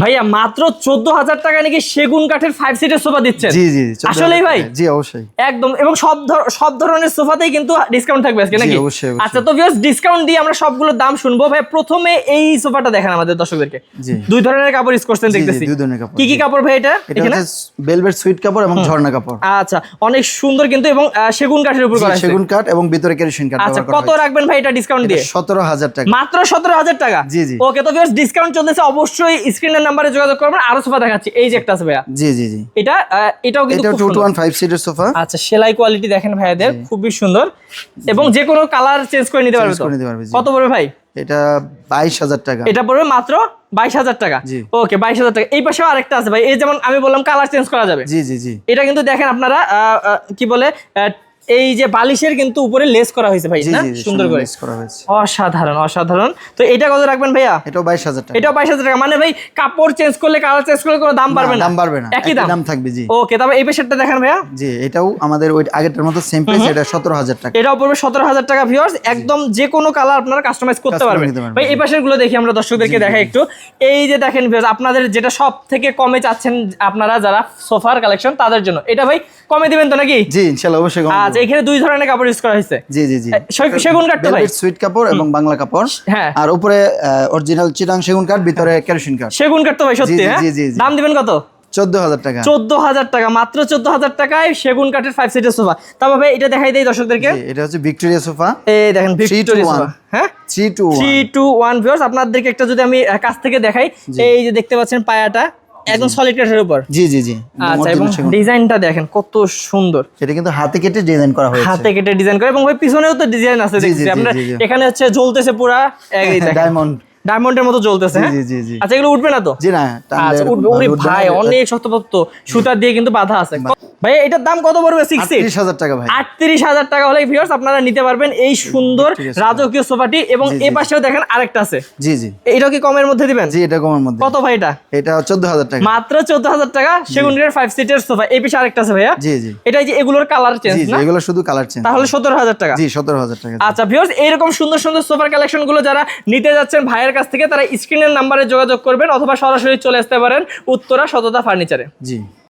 ভাইয়া মাত্র চোদ্দ হাজার টাকা নাকি সেগুন কাঠের ফাইভ সিটের সোফা দিচ্ছেন? জি জি আসলেই ভাই? জি অবশ্যই। একদম এবং সব সব ধরনের সোফাতেই কিন্তু ডিসকাউন্ট থাকবে আজকে নাকি। আচ্ছা তো ভিউয়ার্স ডিসকাউন্ট দিয়ে আমরা সবগুলোর দাম শুনব। ভাই প্রথমে এই সোফাটা দেখেন আমাদের দর্শকদেরকে। দুই ধরনের কাপড় ইউজ করছেন দেখতেছি। দুই ধরনের কাপড়, কি কি কাপড় ভাই এটা? এখানে? বেলভেট সুইট কাপড় এবং ঝর্ণা কাপড়। আচ্ছা অনেক সুন্দর কিন্তু এবং সেগুন কাঠের উপর করা হয়েছে সেগুন কাঠ এবং ভিতরে কেরোসিন কাঠ আচ্ছা কত রাখবেন ভাই এটা ডিসকাউন্ট দিয়ে? সতেরো হাজার টাকা। মাত্র সতেরো হাজার টাকা? জি, জি। ওকে তো ভিউয়ার্স ডিসকাউন্ট চলতেছে। অবশ্যই স্ক্রিনের নাম্বারে যোগাযোগ করবেন আরও সোফা দেখাচ্ছি। এই যে একটা আছে ভাইয়া। জি জি জি। এটা এটাও কিন্তু এটা খুব টু টু সুন্দর। ওয়ান ফাইভ সিটের সোফা। আচ্ছা সেলাই কোয়ালিটি দেখেন ভাইয়াদের খুবই সুন্দর। এবং যে কোনো কালার চেঞ্জ করে নিতে পারবে তো? কত পড়বে ভাই? এটা বাইশ হাজার টাকা। এটা পড়বে মাত্র বাইশ হাজার টাকা। ওকে বাইশ হাজার টাকা। এই পাশেও আরেকটা আছে ভাই। এই যেমন আমি বললাম কালার চেঞ্জ করা যাবে। জি জি জি। এটা কিন্তু দেখেন আপনারা কি বলে এই যে বালিশের কিন্তু উপরে লেস করা হয়েছে ভাই না? সুন্দর করে। লেস করা হয়েছে। অসাধারণ অসাধারণ। তো এটা কত রাখবেন ভাইয়া? এটাও বাইশ হাজার টাকা। এটাও বাইশ হাজার টাকা। মানে ভাই কাপড় চেঞ্জ করলে কালার চেঞ্জ করলে কোনো দাম বাড়বে না? দাম বাড়বে না। একই দাম? থাকবে জি। ওকে তারপর এই পেশারটা দেখেন ভাইয়া। জি এটাও আমাদের ওই আগেরটার মতো সেম প্রাইস এটা সতেরো হাজার টাকা। এটাও পড়বে সতেরো হাজার টাকা ভিউয়ার্স একদম যে কোনো কালার আপনারা কাস্টমাইজ করতে পারবেন। ভাই এই। পাশেরগুলো দেখি আমরা দর্শকদেরকে দেখাই একটু। এই যে দেখেন ভিউয়ার্স আপনাদের যেটা সব থেকে কমে চাচ্ছেন আপনারা যারা সোফার কালেকশন তাদের জন্য। এটা ভাই কমে দিবেন তো নাকি? জি ইনশাল্লাহ অবশ্যই কম আচ্ছা এখানে দুই ধরনের কাপড় ইউজ করা হয়েছে। জি জি জি। সেগুন কাঠ তো ভাই? সুইট কাপড় এবং বাংলা কাপড়। হ্যাঁ। আর উপরে অরিজিনাল চিটাং সেগুন কাঠ ভিতরে কেরোসিন কাঠ। সেগুন কাঠ তো ভাই সত্যি হ্যাঁ? জি, জি, জি। দাম দিবেন কত? চোদ্দ হাজার টাকা। চোদ্দ হাজার টাকা মাত্র চোদ্দ হাজার টাকায় সেগুন কাঠের ফাইভ সিটের সোফা তারপর ভাই এটা দেখাই দেই দর্শকদেরকে। এটা হচ্ছে ভিক্টোরিয়া সোফা এই দেখেন ভিক্টোরিয়া সোফা হ্যাঁ? Three two three two one আপনাদেরকে একটা যদি আমি কাছ থেকে দেখাই এই যে দেখতে পাচ্ছেন পায়াটা একদম সলিড কাঠের উপর। জি জি জি। আচ্ছা এবং ডিজাইনটা দেখেন কত সুন্দর। সেটা কিন্তু হাতে কেটে ডিজাইন করা হয়েছে। হাতে কেটে ডিজাইন করা এবং ভাই পিছনেও তো ডিজাইন আছে দেখছি আপনার। এখানে হচ্ছে জ্বলতেছে পুরা এই দেখেন। ডায়মন্ড ডায়মন্ডের মতো জ্বলতেছে হ্যাঁ? জি জি জি। আচ্ছা এগুলো উঠবে না তো? জি না আচ্ছা উঠবে ওরে ভাবে উঠবে না, ভাই অনেক শক্তপোক্ত। সুতা দিয়ে কিন্তু বাধা আছে। ভাই এটার দাম কত পড়বে সিক্স হাজার টাকা ভাই। আটত্রিশ হাজার টাকা হলে ভিউয়ার্স আপনারা নিতে পারবেন এই সুন্দর রাজকীয় সোফাটি এবং। এ পাশেও দেখেন আরেকটা আছে। জি জি। এটাও কি কমের মধ্যে দিবেন? জি এটা কমের মধ্যে। কত ভাই এটা? এটা চোদ্দ হাজার টাকা। মাত্র চোদ্দ হাজার টাকা সেগুন ফাইভ সিটের সোফা। এই পিছে আরেকটা আছে ভাইয়া। জি জি। এটা যে এগুলোর কালার চেঞ্জ জি এগুলো শুধু কালার চেঞ্জ তাহলে সতেরো হাজার টাকা। জি সতেরো হাজার টাকা। আচ্ছা ভিউয়ার্স এইরকম সুন্দর সুন্দর সোফার কালেকশনগুলো যারা নিতে যাচ্ছেন ভাইয়ের কাছ থেকে তারা স্ক্রিনের নাম্বারে যোগাযোগ করবেন অথবা সরাসরি চলে আসতে পারেন উত্তরা সততা ফার্নিচারে জি।